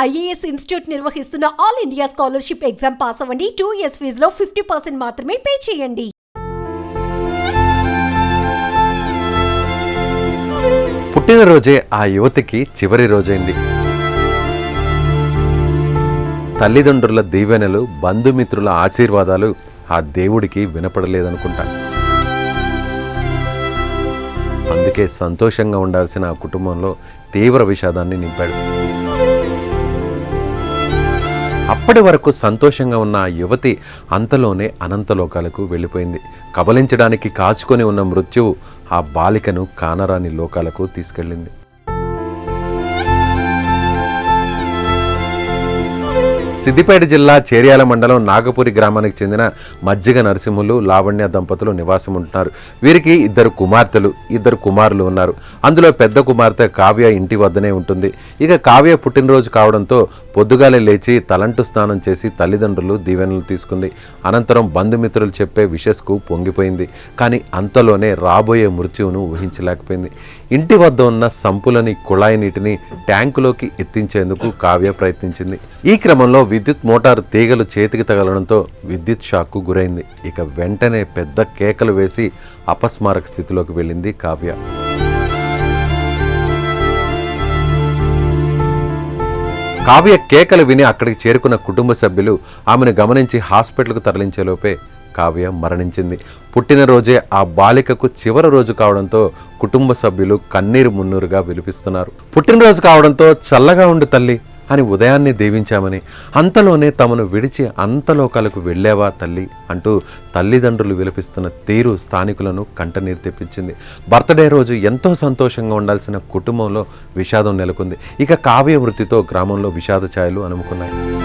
IAS institute నిర్వహిస్తున్న all India scholarship exam pass అవ్వండి. Two years ఫీజులో ఫిఫ్టీ పర్సెంట్ మాత్రమే పే చేయండి. పుట్టినరోజే ఆ యువతికి చివరి రోజైంది. తల్లిదండ్రుల దీవెనలు బంధుమిత్రుల ఆశీర్వాదాలు ఆ దేవుడికి వినపడలేదనుకుంటా. అందుకే సంతోషంగా ఉండాల్సిన ఆ కుటుంబంలో తీవ్ర విషాదాన్ని నింపాడు. అప్పటి వరకు సంతోషంగా ఉన్న యువతి అంతలోనే అనంతలోకాలకు వెళ్ళిపోయింది. కబలించడానికి కాచుకొని ఉన్న మృత్యువు ఆ బాలికను కానరాని లోకాలకు తీసుకెళ్ళింది. సిద్దిపేట జిల్లా చేర్యాల మండలం నాగపురి గ్రామానికి చెందిన మజ్జిగ నరసింహులు లావణ్య దంపతులు నివాసం ఉంటున్నారు వీరికి ఇద్దరు కుమార్తెలు ఇద్దరు కుమారులు ఉన్నారు. అందులో పెద్ద కుమార్తె కావ్య ఇంటి వద్దనే ఉంటుంది. ఇక కావ్య పుట్టినరోజు కావడంతో పొద్దుగాలే లేచి తలంటు స్నానం చేసి తల్లిదండ్రులు దీవెనలు తీసుకుంది. అనంతరం బంధుమిత్రులు చెప్పే విషస్కు పొంగిపోయింది. కానీ అంతలోనే రాబోయే మృత్యువును ఊహించలేకపోయింది. ఇంటి వద్ద ఉన్న సంపులని కుళాయి నీటిని ట్యాంకులోకి ఎత్తించేందుకు కావ్య ప్రయత్నించింది. ఈ క్రమంలో విద్యుత్ మోటారు తీగలు చేతికి తగలడంతో విద్యుత్ షాక్కు గురైంది. ఇక వెంటనే పెద్ద కేకలు వేసి అపస్మారక స్థితిలోకి వెళ్ళింది కావ్య. కావ్య కేకలు విని అక్కడికి చేరుకున్న కుటుంబ సభ్యులు ఆమెను గమనించి హాస్పిటల్కు తరలించేలోపే కావ్య మరణించింది. పుట్టినరోజే ఆ బాలికకు చివరి రోజు కావడంతో కుటుంబ సభ్యులు కన్నీరు మున్నూరుగా విలిపిస్తున్నారు. పుట్టినరోజు కావడంతో చల్లగా ఉండు తల్లి. అని ఉదయాన్నే దీవించామని అంతలోనే తమను విడిచి అంతలోకాలకు వెళ్ళావా తల్లి అంటూ తల్లిదండ్రులు విలపిస్తున్న తీరు స్థానికులను కంటనీరు తెప్పించింది. బర్త్డే రోజు ఎంతో సంతోషంగా ఉండాల్సిన కుటుంబంలో విషాదం నెలకొంది. ఇక కావ్య వృత్తితో గ్రామంలో విషాద ఛాయలు అనుముకున్నాయి